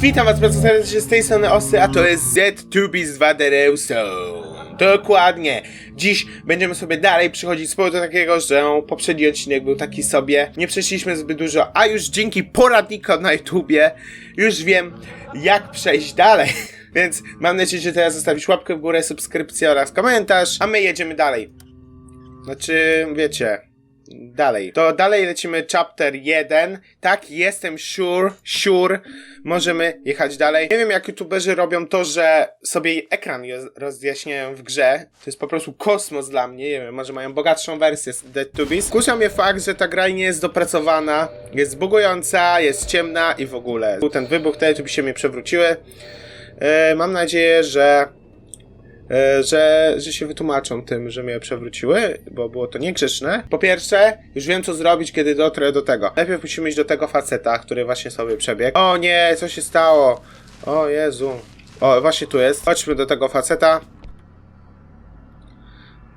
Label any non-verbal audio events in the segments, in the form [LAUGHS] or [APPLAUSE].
witam was bardzo serdecznie z tej strony Osy, a to jest Z2B z Wadereuso. Dokładnie. Dziś będziemy sobie dalej przychodzić z powodu takiego, że poprzedni odcinek był taki sobie. Nie przeszliśmy zbyt dużo, a już dzięki poradnikom na YouTubie już wiem, jak przejść dalej. [LAUGHS] Więc mam nadzieję, że teraz zostawisz łapkę w górę, subskrypcję oraz komentarz, a my jedziemy dalej. Znaczy, wiecie, dalej. To dalej lecimy chapter 1. Tak, jestem sure, sure. Możemy jechać dalej. Nie wiem, jak youtuberzy robią to, że sobie ekran rozjaśniają w grze. To jest po prostu kosmos dla mnie. Nie wiem, może mają bogatszą wersję z Dead to Beast. Kusa mnie fakt, że ta gra nie jest dopracowana, jest bugująca, jest ciemna i w ogóle. Był ten wybuch, te by się mnie przewróciły. E, mam nadzieję, że że, że się wytłumaczą tym, że mnie przewróciły, bo było to niegrzeczne. Po pierwsze, już wiem co zrobić, kiedy dotrę do tego. Najpierw musimy iść do tego faceta, który właśnie sobie przebiegł. O nie, co się stało? O Jezu. O, właśnie tu jest. Chodźmy do tego faceta.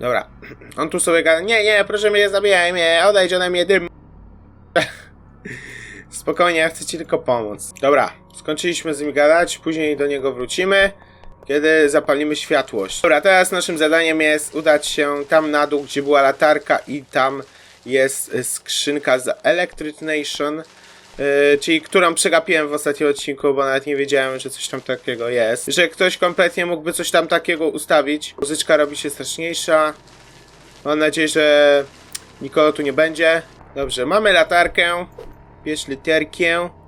Dobra. [CLEARS THROAT] On tu sobie gada. Nie, nie, proszę mnie, nie zabijaj mnie. Odejdź ode mnie, dym. [LAUGHS] Spokojnie, ja chcę ci tylko pomóc. Dobra, skończyliśmy z nim gadać, później do niego wrócimy, kiedy zapalimy światłość. Dobra, teraz naszym zadaniem jest udać się tam na dół, gdzie była latarka i tam jest skrzynka z Electric Nation, y, czyli którą przegapiłem w ostatnim odcinku, bo nawet nie wiedziałem, że coś tam takiego jest. Że ktoś kompletnie mógłby coś tam takiego ustawić. Muzyczka robi się straszniejsza. Mam nadzieję, że nikogo tu nie będzie. Dobrze, mamy latarkę. Bierz literkę.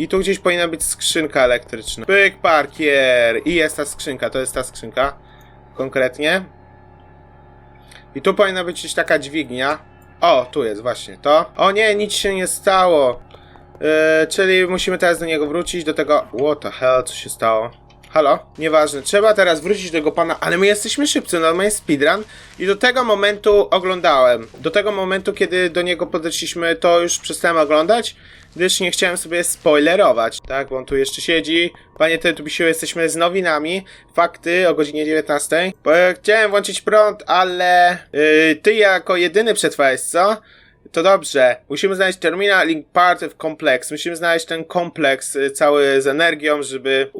I tu gdzieś powinna być skrzynka elektryczna. Pyk parkier. I jest ta skrzynka, to jest ta skrzynka. Konkretnie. I tu powinna być gdzieś taka dźwignia. O, tu jest właśnie to. O nie, nic się nie stało. Yy, czyli musimy teraz do niego wrócić, do tego... What the hell, co się stało? Halo? Nieważne, trzeba teraz wrócić do tego pana, ale my jesteśmy szybcy, normalnie speedrun i do tego momentu oglądałem. Do tego momentu, kiedy do niego podeszliśmy, to już przestałem oglądać, gdyż nie chciałem sobie spoilerować, tak, bo on tu jeszcze siedzi. Panie Tetubisiu, jesteśmy z nowinami, fakty o godzinie 19. Bo chciałem włączyć prąd, ale yy, ty jako jedyny przetrwałeś, co? To dobrze. Musimy znaleźć terminal link part of complex. Musimy znaleźć ten kompleks y, cały z energią, żeby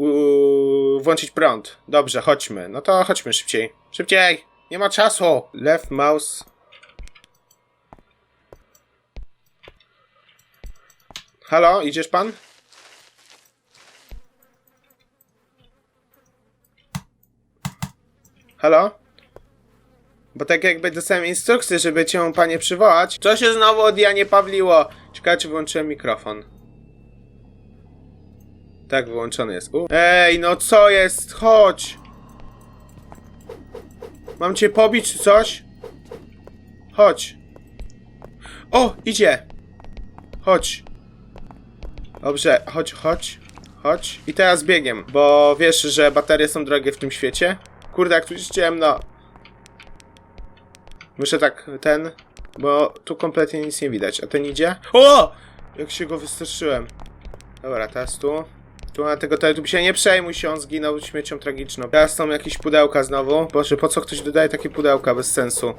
włączyć prąd. Dobrze, chodźmy. No to chodźmy szybciej. Szybciej! Nie ma czasu! Left mouse. Halo, idziesz pan? Halo? Bo tak jakby dostałem instrukcję, żeby cię panie przywołać. Co się znowu od Janie Pawliło? Ciekawe czy wyłączyłem mikrofon. Tak, wyłączony jest. U. Ej, no co jest? Chodź! Mam cię pobić czy coś? Chodź. O, idzie! Chodź. Dobrze, chodź, chodź. Chodź. I teraz biegiem, bo wiesz, że baterie są drogie w tym świecie. Kurde, jak tu jest ciemno. Muszę tak, ten, bo tu kompletnie nic nie widać. A ten idzie? O! Jak się go wystraszyłem. Dobra, teraz tu. Tu na tego teletubu się nie przejmuj się, on zginął śmiercią tragiczną. Teraz są jakieś pudełka znowu. Boże, po co ktoś dodaje takie pudełka bez sensu?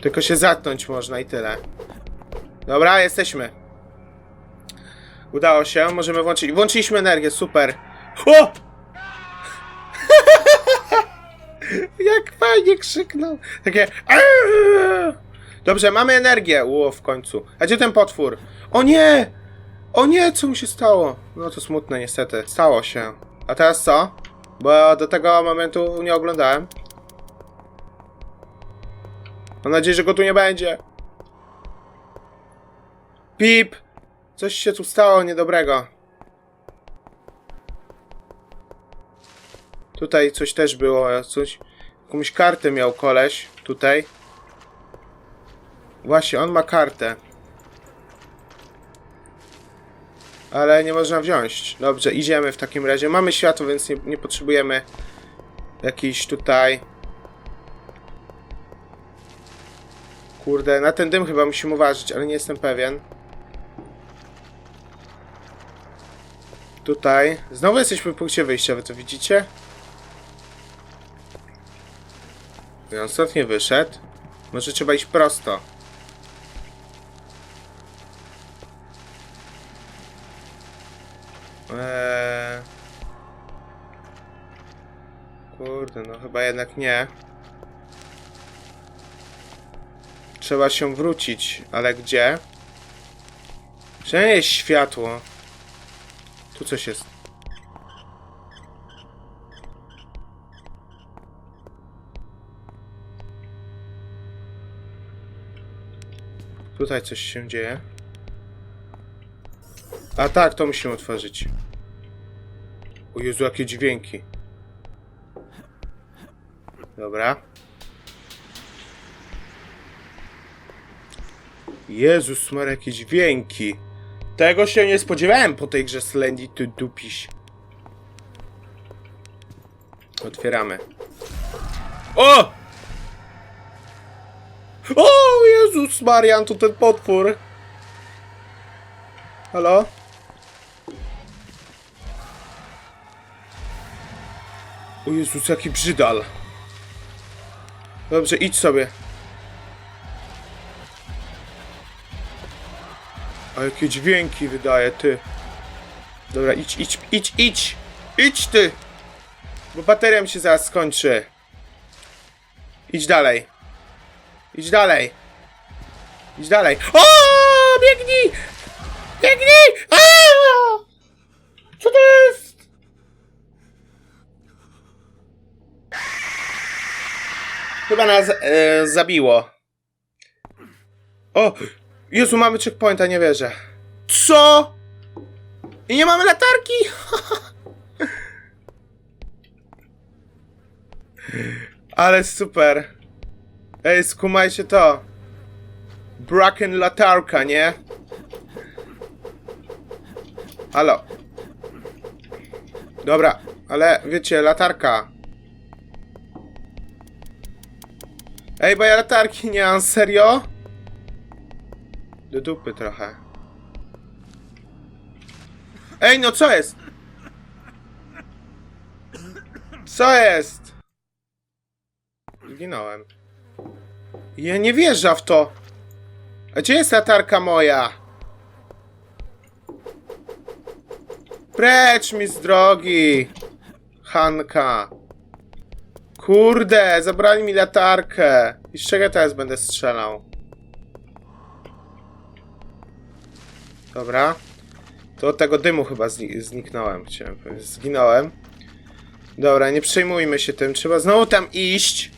Tylko się zatknąć można i tyle. Dobra, jesteśmy. Udało się, możemy włączyć. Włączyliśmy energię, super. O! [LAUGHS] Jak fajnie krzyknął. Takie. "Aaaa!" Dobrze, mamy energię. Ło, w końcu. A gdzie ten potwór? O nie! O nie, co mi się stało? No to smutne niestety. Stało się. A teraz co? Bo do tego momentu nie oglądałem. Mam nadzieję, że go tu nie będzie. Pip! Coś się tu stało niedobrego. Tutaj coś też było, coś. Jakąś kartę miał koleś, tutaj. Właśnie, on ma kartę. Ale nie można wziąć. Dobrze, idziemy w takim razie. Mamy światło, więc nie, nie potrzebujemy jakiś tutaj... Kurde, na ten dym chyba musimy uważać, ale nie jestem pewien. Tutaj. Znowu jesteśmy w punkcie wyjścia, wy to widzicie? I on stąd nie wyszedł. Może trzeba iść prosto. Eee... Kurde, no chyba jednak nie. Trzeba się wrócić, ale gdzie? Że nie jest światło. Tu coś jest. Tutaj coś się dzieje. A tak, to musimy otworzyć. O Jezu, jakie dźwięki. Dobra. Jezus, mar jakie dźwięki. Tego się nie spodziewałem po tej grze Slendy tu dupiś. Otwieramy. O! O Jezus Marian, to ten potwór. Halo? O Jezus, jaki brzydal. Dobrze, idź sobie. A jakie dźwięki wydaje, ty. Dobra, idź, idź, idź, idź! Idź ty! Bo bateria mi się zaraz skończy. Idź dalej. Idź dalej. Idź dalej. O! Biegnij! Biegnij! A! Co to jest? Chyba nas e, zabiło. O! Jezu, mamy checkpointa, nie wierzę. Co? I nie mamy latarki? [LAUGHS] Ale super. Ej, skumajcie to. Braken latarka, nie? Halo. Dobra, ale wiecie, latarka. Ej, bo ja latarki nie mam, serio? Do dupy trochę. Ej, no co jest? Co jest? Zginąłem. Ja nie wierzę w to. A gdzie jest latarka moja? Precz mi z drogi. Hanka. Kurde, zabrali mi latarkę. I z czego teraz będę strzelał? Dobra. To od tego dymu chyba zni zniknąłem. Chciałem powiedzieć. Zginąłem. Dobra, nie przejmujmy się tym. Trzeba znowu tam iść.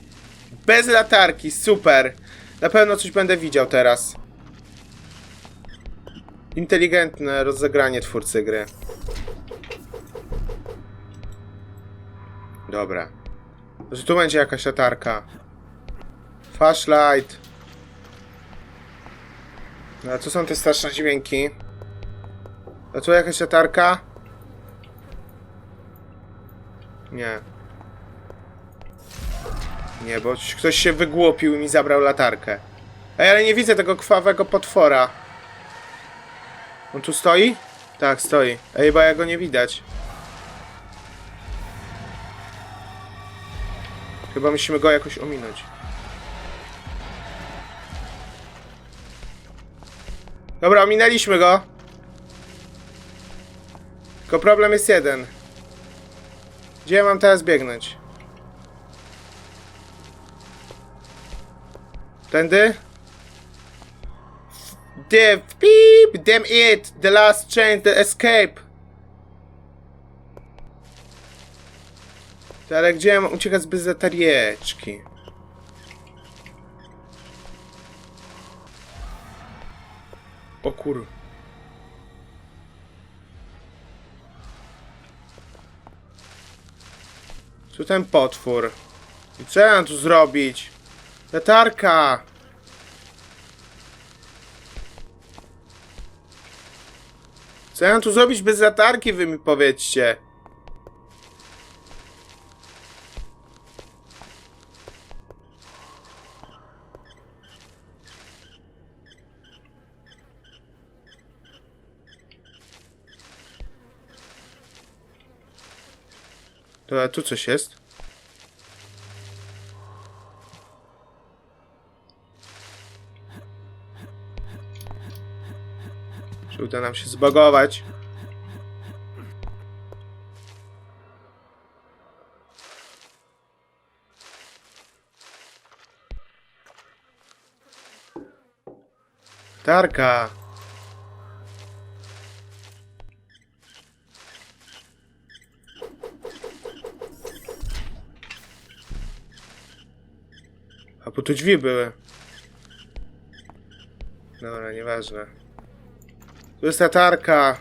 Bez latarki. Super. Na pewno coś będę widział teraz. Inteligentne rozegranie twórcy gry. Dobra. Że tu będzie jakaś latarka. Flashlight. No, a co są te straszne dźwięki? A tu jakaś latarka? Nie. Nie, bo ktoś się wygłupił i mi zabrał latarkę. Ej, ale nie widzę tego krwawego potwora. On tu stoi? Tak, stoi. Ej, bo ja go nie widać. Chyba musimy go jakoś ominąć. Dobra, ominęliśmy go. Tylko problem jest jeden. Gdzie ja mam teraz biegnąć? Tędy? The beep, damn it, the last chance, the escape. Ale gdzie ja mam uciekać bez latarieczki? O kur... Tu ten potwór. I co ja mam tu zrobić? Latarka! Co ja mam tu zrobić bez latarki, wy mi powiedzcie? Dobra, tu coś jest. Czy uda nam się zbagować? Tarka! A bo tu drzwi były. Dobra, nieważne. Tu jest latarka.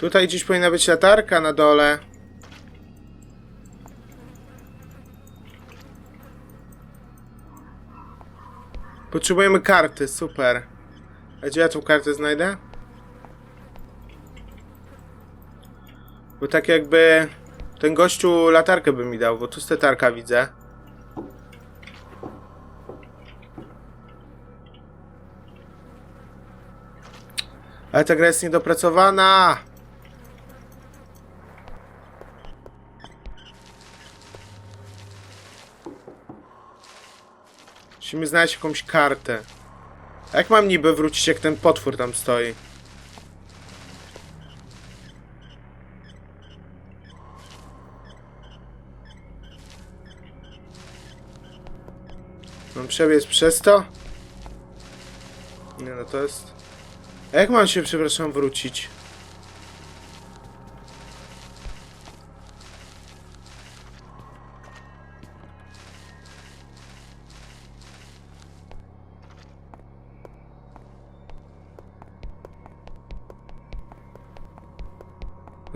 Tutaj gdzieś powinna być latarka na dole. Potrzebujemy karty, super. A gdzie ja tą kartę znajdę? Bo tak jakby ten gościu latarkę by mi dał, bo tu latarka widzę. Ale ta gra jest niedopracowana. Musimy znaleźć jakąś kartę. Jak mam niby wrócić, jak ten potwór tam stoi? Mam przebiec przez to? Nie no, to jest... A jak mam się, przepraszam, wrócić?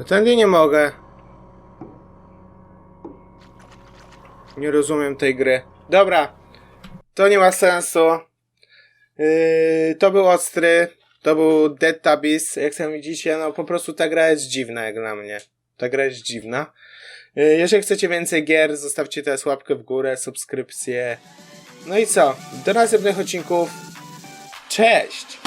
No tędy nie mogę. Nie rozumiem tej gry. Dobra. To nie ma sensu. Yy, to był ostry. To był Dead Tabis. Jak sami widzicie, no po prostu ta gra jest dziwna jak dla mnie. Ta gra jest dziwna. Yy, jeżeli chcecie więcej gier, zostawcie teraz łapkę w górę, subskrypcję. No i co? Do następnych odcinków. Cześć!